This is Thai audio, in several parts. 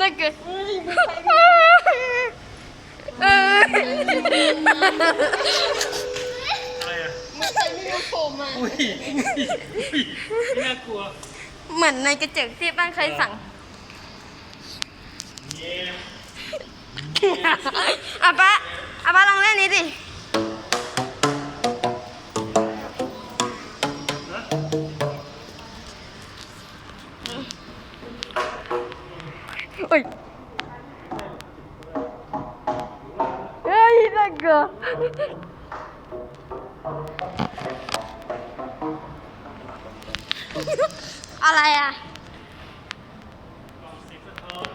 น่าเกิดเอออะไรอะมันใส่ไม่รู้ผมอะอุ้ยอุ้ยไม่น่ากลัวเหมือนในกระจกที่บ้านเคยสั่งเย้ อะป้าอะป้าลองเล่นนี้ดิ อะไรอะเสียงสะท้อน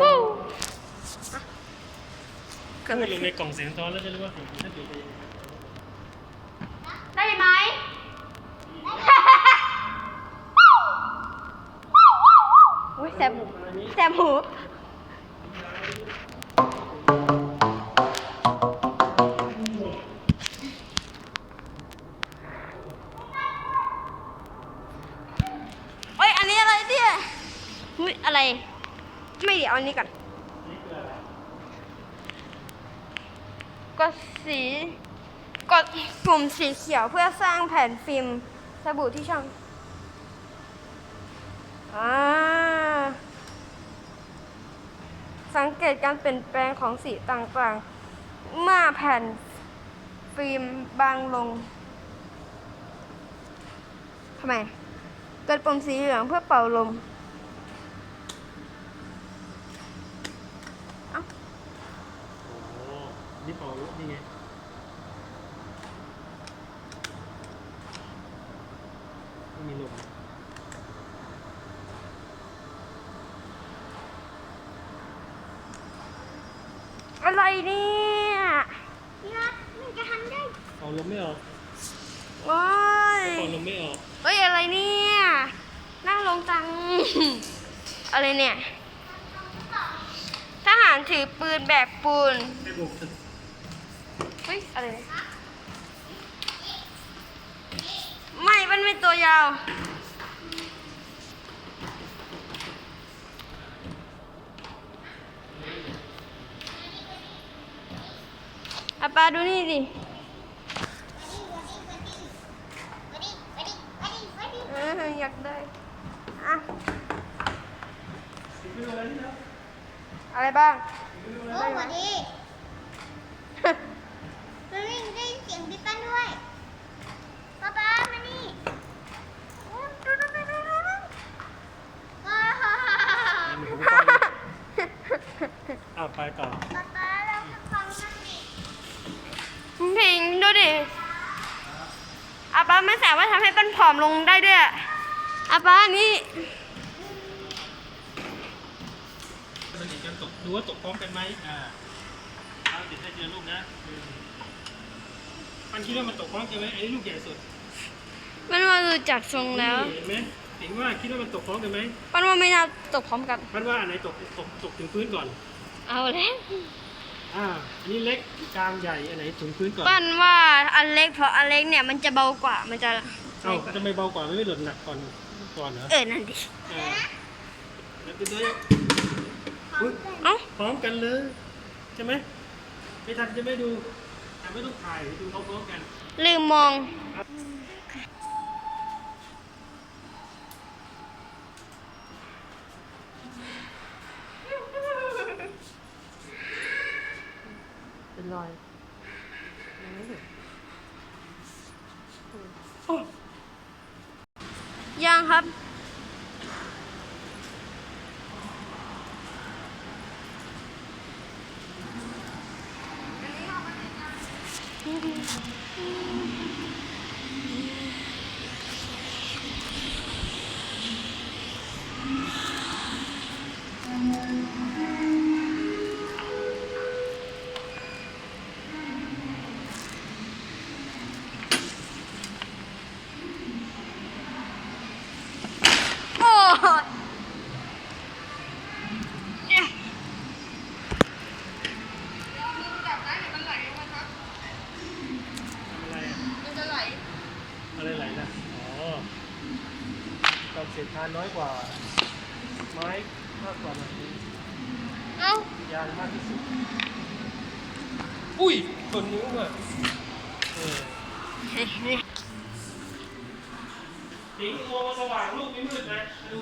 วู้พูดลงในกล่องเสียงสะท้อนแล้วจะรู้ว่าเสียงคุณจะเป็นยังไงได้ไหมอุ้ยแสบหูแสบหู อุ้ยอะไร ไม่เดี๋ยวเอาอันนี้ก่อน กดสี กดปุ่มสีเขียวเพื่อสร้างแผ่นฟิล์มสบู่ที่ช่องอ่าสังเกตการเปลี่ยนแปลงของสีต่างๆ เมื่อแผ่นฟิล์มบางลงทำไม กดปุ่มสีเหลืองเพื่อเป่าลม โอ้ นี่เป่าลุกนี่ไงไม่มีลมอะไรเนี่ยพี่รักมันจะทำได้เป่าลมไม่ออกโอ้ยเป่าลมไม่ออกเฮ้ยอะไรเนี่ยนั่งลงตัง อะไรเนี่ย ทหารถือปืนแบกปูน ไม่บุก เฮ้ยอะไรไม่ มันไม่ตัวยาว อาปาดูนี่ดิเอออยากได้อะอะไรบ้างโอ้สวัสดีมานี่ได้ยินเสียงบิ๊กกันด้วยป๊าป๊ามานี่ว้าว อ้าวไปต่อ ป๊าป๊าเราจะฟังนั่นดิ พิงดูดิ อาป้าไม่สามารถทำให้มันผอมลงได้ด้วยอาป้านี่มันติดกันตกดูว่าตกพร้อมกันไหมอ่าเอาติดให้เจอลูกนะหนึ่งมันคิดว่ามันตกพร้อมกันไหมอันนี้ลูกใหญ่สุดมันมาดูจากทรงแล้วนี่เห็นไหมถึงว่าคิดว่ามันตกพร้อมกันไหมปั้นว่าไม่น่าตกพร้อมกันมันว่าอันไหนตกตกตกถึงพื้นก่อน เอาแล้ว อ่าอันนี้เล็กกลางใหญ่อันไหนถึงพื้นก่อนปั้นว่าอันเล็กเพราะอันเล็กเนี่ยมันจะเบากว่ามันจะเอ้าจะไม่เบากว่าไม่หล่นหนักก่อนก่อนเหรอเออนั่นดิอ่าแล้วเป็นตัวยังอุ๊ยเอ้าพร้อมกันเลยใช่ไหมไม่ทันจะไม่ดูแต่ไม่ต้องถ่ายดูพร้อมๆกัน ลืมมอง รอยยังครับโอ้ยเนี่ย อะไรอะ มันจะไหล อะไรไหลนะ อ๋อความเสียดทานน้อยกว่า ไม้ไม้มากกว่าแบบนี้เอ้ายางมากที่สุด อุ้ยชนนิ้วอะเออสิงโมสว่างลูกไม่มืดนะดู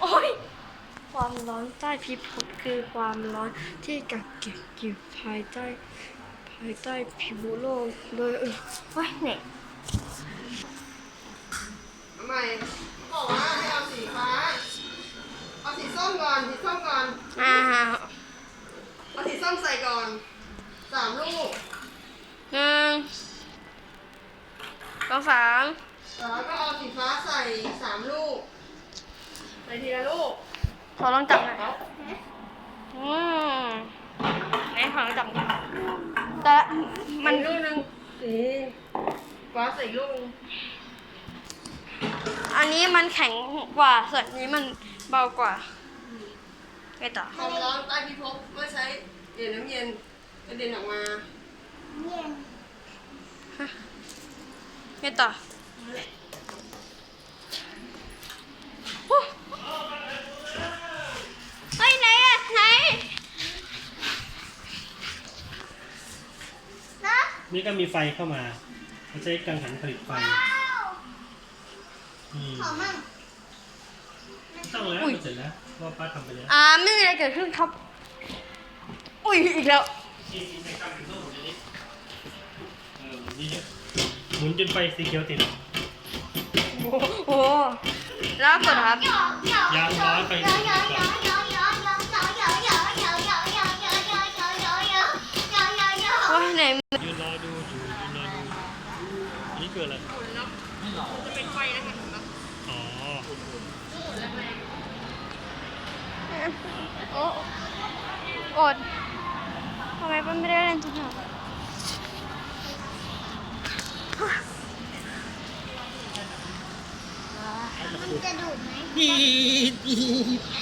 โอ้ยความร้อนใต้พิภพคือความร้อนที่กักเก็บอยู่ภายใต้ ภายใต้ผิวโลกโดยเออโอ้ยเนี่ย ทำไมบอกว่าให้เอาสีฟ้า เอาสีส้มก่อน สีส้มก่อน อ้าวเอาสีส้มใส่ก่อน สามลูก หนึ่งสองสามแล้วก็เอาสีฟ้าใส่สามลูก ใส่ทีละลูก ขอลองจับหน่อยอืมไหนขอลองจับหน่อยแต่มัมันนลูกหนึงสีฟ้าใส่ลูกหนึ่ง อันนี้มันแข็งกว่า ส่วนนี้มันเบากว่าไงต่อความร้อนใต้พิภพเมื่อใช้เหรียญน้ำเย็นกระเด็นออกมาเย็นไงต่อโอ้เฮ้ยไหนอะไหนนะนี่ก็มีไฟเข้ามาเขาใช้กังหันผลิตไฟว้าวอืม ขอมั่งต้องแล้วมันเสร็จแล้วว่าป้าทำไปแล้วอ่าไม่มีอะไรเกิดขึ้นครับ อุ้ยอีกแล้วนี่นี่ไม่กล้าเป็นต้นหมดเลยนี่เออนี่เยอะหมุนจนไฟสีเขียวติดโอ้โหแล้วกดครับหยอกหยอกยางร้อนไป โอ้อดทำไมป้าไม่ได้เล่นทุกอย่างมันจะดูดไหมดีดี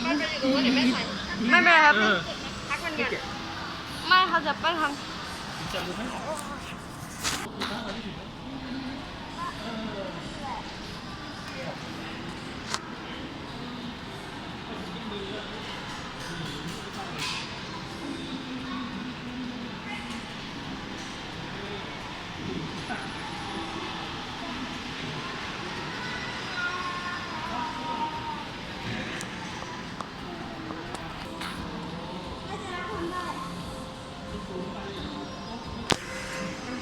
มันจะอยู่ตรงว่าเดี๋ยวแม่ใส่ไม่เป็นไรครับพักมันเนี่ยไม่เขาจะปั้นทจับมือให้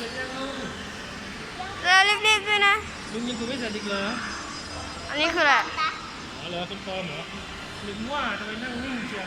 สร็จยังลุงแล้วรีบๆด้วยนะ ลุงยังกูไม่เสร็จอีกเหรออันนี้คืออะไร อ๋อเหรอเป็นฟอร์มเหรอนึกว่าจะไปนั่งนิ่งเชียว